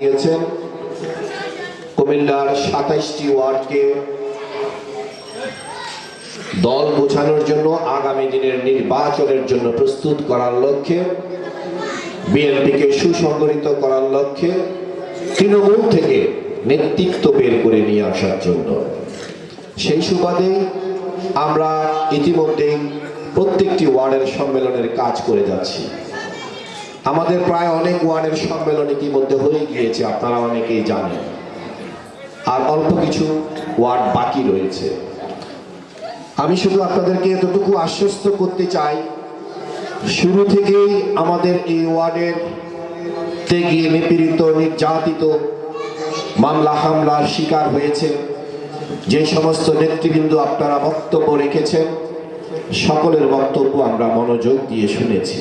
দিয়েছেন। কুমিল্লার সাতাইশটি ওয়ার্ডকে দল বোঝানোর জন্য আগামী দিনের নির্বাচনের জন্য প্রস্তুত করার লক্ষ্যে, বিএনপিকে সুসংগঠিত করার লক্ষ্যে তৃণমূল থেকে নেতৃত্ব বের করে নিয়ে আসার জন্য। সেই সুবাদে আমরা ইতিমধ্যেই প্রত্যেকটি ওয়ার্ডের সম্মেলনের কাজ করে যাচ্ছি। আমাদের প্রায় অনেক ওয়ার্ডের সম্মেলন ইতিমধ্যে হয়ে গিয়েছে, আপনারা অনেকেই জানেন। আর অল্প কিছু ওয়ার্ড বাকি রয়েছে। আমি শুধু আপনাদেরকে এতটুকু আশ্বস্ত করতে চাই, শুরু থেকেই আমাদের এই ওয়ার্ডের থেকে নিপীড়িত, নির্যাতিত, মামলা হামলার শিকার হয়েছে যে সমস্ত নেতৃবৃন্দ আপনারা বক্তব্য রেখেছেন, সকলের বক্তব্য আমরা মনোযোগ দিয়ে শুনেছি।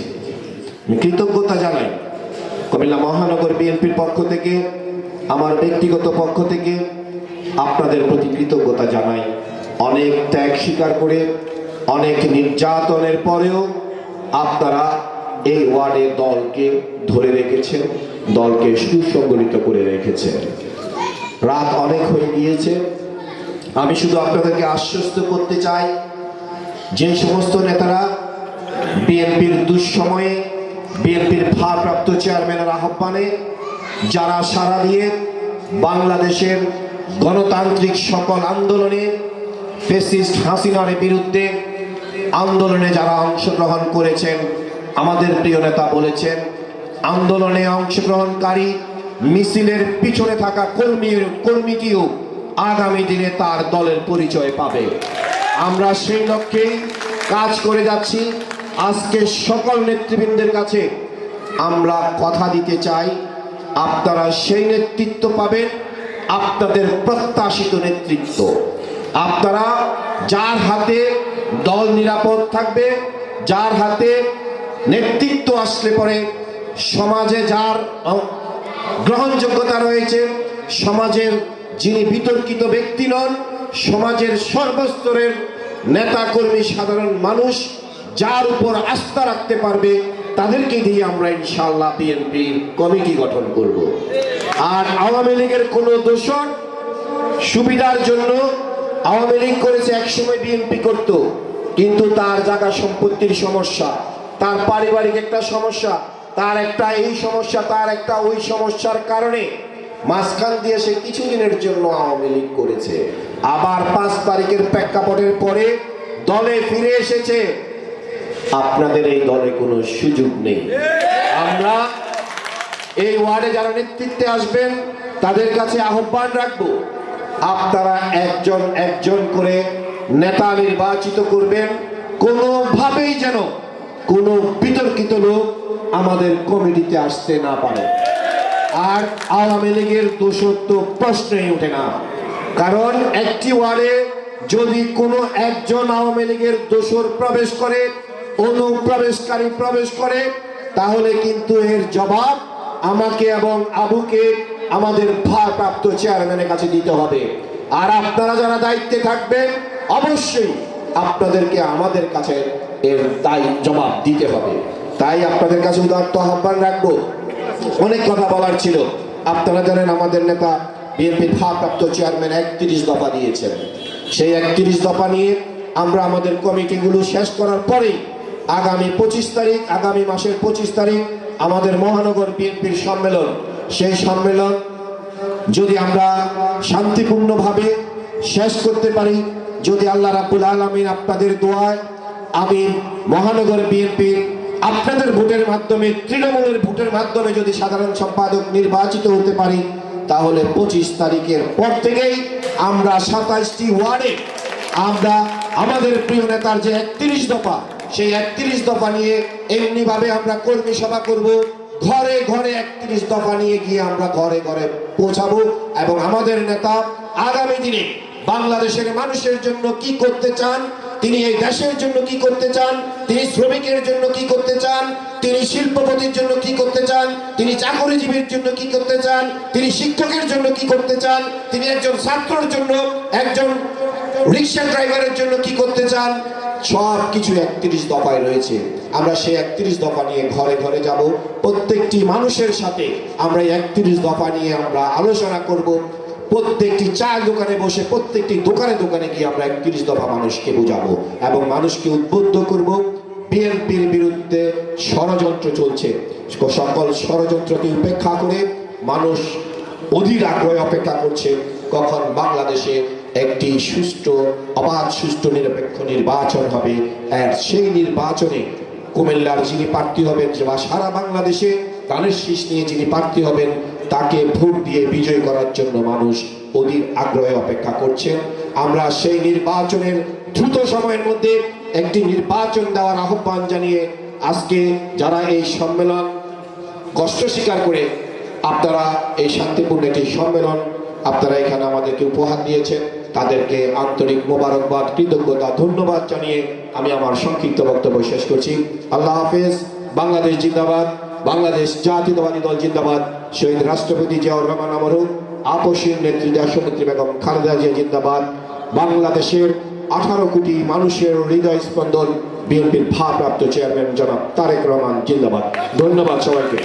কৃতজ্ঞতা জানাই কুমিল্লা মহানগর বিএনপির পক্ষ থেকে, আমার ব্যক্তিগত পক্ষ থেকে আপনাদের প্রতি কৃতজ্ঞতা জানাই। অনেক ত্যাগ স্বীকার করে, অনেক নির্যাতনের পরেও আপনারা এই ওয়ার্ডে দলকে ধরে রেখেছেন, দলকে সুসংগঠিত করে রেখেছেন। রাত অনেক হয়ে গিয়েছে। আমি শুধু আপনাদেরকে আশ্বস্ত করতে চাই, যে সমস্ত নেতারা বিএনপির দুঃসময়ে বিএনপির ভারপ্রাপ্ত চেয়ারম্যানের আহ্বানে যারা সারা দিয়ে বাংলাদেশের গণতান্ত্রিক সকল আন্দোলনে ফেসিস্ট হাসিনার বিরুদ্ধে আন্দোলনে যারা অংশগ্রহণ করেছেন, আমাদের প্রিয় নেতা বলেছেন, আন্দোলনে অংশগ্রহণকারী মিছিলের পিছনে থাকা কর্মী কর্মীটিও আগামী দিনে তার দলের পরিচয় পাবে। আমরা সেই লক্ষ্যেই কাজ করে যাচ্ছি। আজকে সকল নেতৃবৃন্দের কাছে আমরা কথা দিতে চাই। আপনারা সেই নেতৃত্ব পাবেন, আপনাদের প্রত্যাশিত নেতৃত্ব। আপনারা যার হাতে দল নিরাপদ থাকবে, যার হাতে নেতৃত্ব আসলে পরে সমাজে যার গ্রহণযোগ্যতা রয়েছে, সমাজের যিনি বিতর্কিত ব্যক্তি নন, সমাজের সর্বস্তরের নেতাকর্মী সাধারণ মানুষ যার উপর আস্থা রাখতে পারবে, তাদেরকে দিয়ে আমরা ইনশাল্লাহ বিএনপির কমিটি গঠন করব। আর আওয়ামী লীগের কোনো দোষর সুবিধার জন্য আওয়ামী লীগ করেছে একসময় বিএনপি করত, কিন্তু তার জায়গা সম্পত্তির সমস্যা, তার পারিবারিক একটা সমস্যা, তার একটা এই সমস্যা, তার একটা ওই সমস্যার কারণে মাঝখান দিয়ে সে কিছুদিনের জন্য আওয়ামী লীগ করেছে। আবার পাঁচ তারিখের প্রেক্ষাপটের পরে দলে ফিরে এসেছে। আপনাদের এই দলে কোনো সুযোগ নেই। আমরা এই ওয়ার্ডে যারা নেতৃত্বে আসবেন, তাদের কাছে আহ্বান রাখব, আপনারা একজন একজন করে নেতা নির্বাচিত করবেন। কোনোভাবেই যেন কোনো বিতর্কিত লোক আমাদের কমিটিতে আসতে না পারে। আর আওয়ামী লীগের দোষত্ব প্রশ্নই ওঠে না। কারণ একটি ওয়ার্ডে যদি কোনো একজন আওয়ামী লীগের দোষর প্রবেশ করে অনুপ্রবেশকারী প্রবেশ করে, তাহলে কিন্তু এর জবাব আমাকে এবং আবুকে আমাদের ভারপ্রাপ্ত চেয়ারম্যানের কাছে দিতে হবে। আর আপনারা যারা দায়িত্বে থাকবেন, অবশ্যই আপনাদেরকে আমাদের কাছে এর দায়ী জবাব দিতে হবে। তাই আপনাদের কাছে উদার্ত আহ্বান রাখব। অনেক কথা বলার ছিল। আপনারা জানেন আমাদের নেতা বিএনপির ভারপ্রাপ্ত চেয়ারম্যান একত্রিশ দফা দিয়েছেন। সেই একত্রিশ দফা নিয়ে আমরা আমাদের কমিটিগুলো শেষ করার পরেই আগামী পঁচিশ তারিখ, আগামী মাসের পঁচিশ তারিখ আমাদের মহানগর বিএনপির সম্মেলন। সেই সম্মেলন যদি আমরা শান্তিপূর্ণভাবে শেষ করতে পারি, যদি আল্লাহ রাব্বুল আলমিন আপনাদের দোয়ায় আমি মহানগর বিএনপির আপনাদের ভোটের মাধ্যমে, তৃণমূলের ভোটের মাধ্যমে যদি সাধারণ সম্পাদক নির্বাচিত হতে পারি, তাহলে পঁচিশ তারিখের পর থেকেই আমরা সাতাইশটি ওয়ার্ডে আমরা আমাদের প্রিয় নেতার যে একত্রিশ দফা সেই একত্রিশ দফা নিয়ে এমনিভাবে আমরা কর্মী সভা করব। ঘরে ঘরে একত্রিশ দফা নিয়ে গিয়ে আমরা ঘরে ঘরে পৌঁছাবো এবং আমাদের নেতা আগামী দিনে বাংলাদেশের মানুষের জন্য কি করতে চান, তিনি এই দেশের জন্য কি করতে চান, তিনি শ্রমিকের জন্য কি করতে চান, তিনি শিল্পপতির জন্য কি করতে চান, তিনি চাকরিজীবীর জন্য কি করতে চান, তিনি শিক্ষকের জন্য কি করতে চান, তিনি একজন ছাত্রর জন্য, একজন রিক্সা ড্রাইভারের জন্য কি করতে চান সব কিছু একত্রিশ দফায় রয়েছে। আমরা সেই একত্রিশ দফা নিয়ে ঘরে ঘরে যাব। প্রত্যেকটি মানুষের সাথে আমরা একত্রিশ দফা নিয়ে আমরা আলোচনা করব। প্রত্যেকটি চায়ের দোকানে বসে প্রত্যেকটি দোকানে দোকানে গিয়ে আমরা একত্রিশ দফা মানুষকে বোঝাবো এবং মানুষকে উদ্বুদ্ধ করব। বিএনপির বিরুদ্ধে ষড়যন্ত্র চলছে। সকল ষড়যন্ত্রকে উপেক্ষা করে মানুষ অধীর আগ্রহে অপেক্ষা করছে। কখন বাংলাদেশে একটি সুষ্ঠু, অবাধ, সুষ্ঠু, নিরপেক্ষ নির্বাচন হবে। আর সেই নির্বাচনে কুমিল্লার যিনি প্রার্থী হবেন বা সারা বাংলাদেশে গানের শীষ নিয়ে যিনি প্রার্থী হবেন, তাকে ভোট দিয়ে বিজয় করার জন্য মানুষ অধীর আগ্রহে অপেক্ষা করছেন। আমরা সেই নির্বাচনের দ্রুত সময়ের মধ্যে একটি নির্বাচন দেওয়ার আহ্বান জানিয়ে আজকে যারা এই সম্মেলন কষ্ট স্বীকার করে, আপনারা এই শান্তিপূর্ণ একটি সম্মেলন আপনারা এখানে আমাদেরকে উপহার দিয়েছেন। তাদেরকে আন্তরিক মোবারকবাদ, কৃতজ্ঞতা, ধন্যবাদ জানিয়ে আমি আমার সংক্ষিপ্ত বক্তব্য শেষ করছি। আল্লাহ হাফেজ, বাংলাদেশ জিন্দাবাদ, বাংলাদেশ জাতীয়তাবাদী দল জিন্দাবাদ। শহীদ রাষ্ট্রপতি জিয়াউর রহমান আমরুল আপসীর নেত্রী দেশনেত্রী বেগম খালেদা জিয়া জিন্দাবাদ। বাংলাদেশের আঠারো কোটি মানুষের হৃদয় স্পন্দন বিএনপির ভারপ্রাপ্ত চেয়ারম্যান জনাব তারেক রহমান জিন্দাবাদ। ধন্যবাদ সবাইকে।